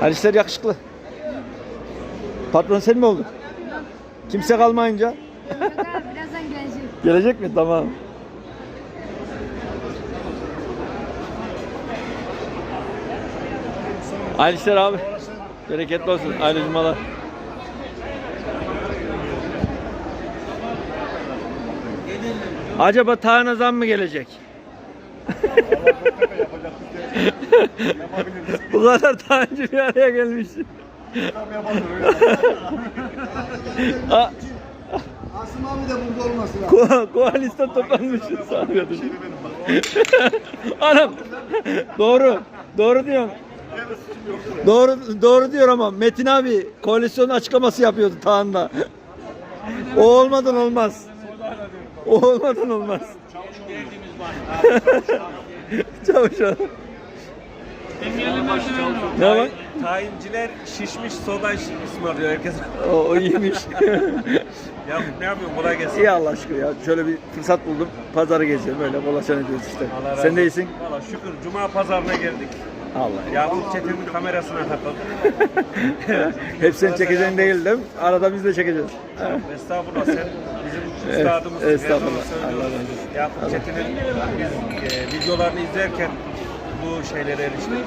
Halisler yakışıklı. Patron sen mi oldun? Kimse kalmayınca. Birazdan gelecek. Gelecek mi? Tamam. Halisler abi. Bereketli olsun. Hayırlı cumalar. Acaba Tağına zam mı gelecek? Bu kadar tane bir araya gelmiş. A- Asım abi de burada olması lazım. Ko koalisyon toplanmışız sanıyordum. Anam. Doğru. Doğru diyorsun. Doğru doğru diyor ama Metin abi koalisyon açıklaması yapıyordu Tağında. O olmadan olmaz. O olmadan olmaz. Çavuş abi. Ne var? Tayinciler şişmiş soda ısmarlıyor herkes. O, o iyiymiş. ya ne yapıyorsun kolay gelsin. İyi Allah aşkına ya. Şöyle bir fırsat buldum. Pazarı geziyorum. Böyle dolaşan ediyoruz işte. Allah razı Sen olsun. de iyisin. Valla şükür cuma pazarına geldik. Allah. Yakup Çetin'in kamerasına takıldık. Hep sen çekeceğin değil değil mi? Arada biz de çekeceğiz. Estağfurullah sen bizim Evet, her zaman estağfurullah. söylüyoruz. Allah razı olsun. Yakup Çetin'in biz e, videolarını izlerken bu şeylere eriştik.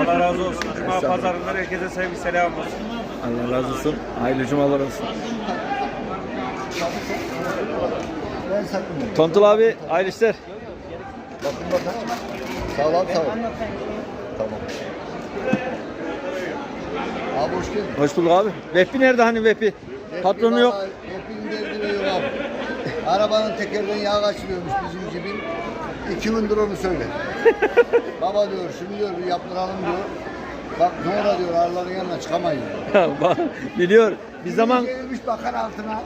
Allah razı olsun. Cuma Estağfurullah. pazarından herkese sevgi selam olsun. Allah razı olsun. Hayırlı cumalar olsun. Tontul abi hayırlı işler. Bakın bakın. Sağ ol abi sağ ol. Tamam. Abi hoş geldin. Hoş bulduk abi. Vehbi nerede hani Vehbi? Patronu yok. Hepinin derdini yok abi. Arabanın tekerden yağ kaçırıyormuş bizim gibi. 2000 onu söyle. Baba diyor şunu diyor bir yaptıralım diyor. Bak ne Nora diyor arıların yanına çıkamayın. Biliyor. Bir zaman Gelmiş bakar altına.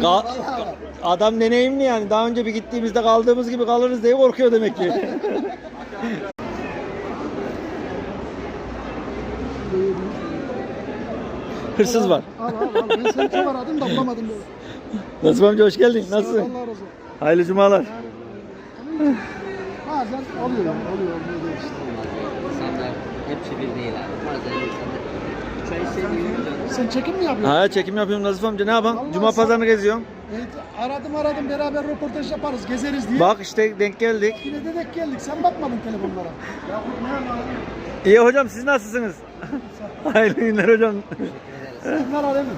Ka- Vallahi bak. adam deneyimli yani. Daha önce bir gittiğimizde kaldığımız gibi kalırız diye korkuyor demek ki. Hırsız var. Al al al. Ben seni çok da bulamadım böyle. Amca hoş geldin. Nasılsın? Allah razı olsun. Hayırlı cumalar. Yani, Bazen oluyor, oluyor, oluyor işte. İnsanlar hepsi bir değil abi. Bazen insanlar seviyor. Sen çekim mi yapıyorsun? Ha çekim yapıyorum Nazif amca. Ne yapalım? Vallahi Cuma sen- pazarını geziyorum. Evet, aradım aradım beraber röportaj yaparız, gezeriz diye. Bak işte denk geldik. Yine de denk geldik. Sen bakmadın telefonlara. Ya bu ne lan? İyi hocam siz nasılsınız? Hayırlı günler hocam. Bunlar alemi.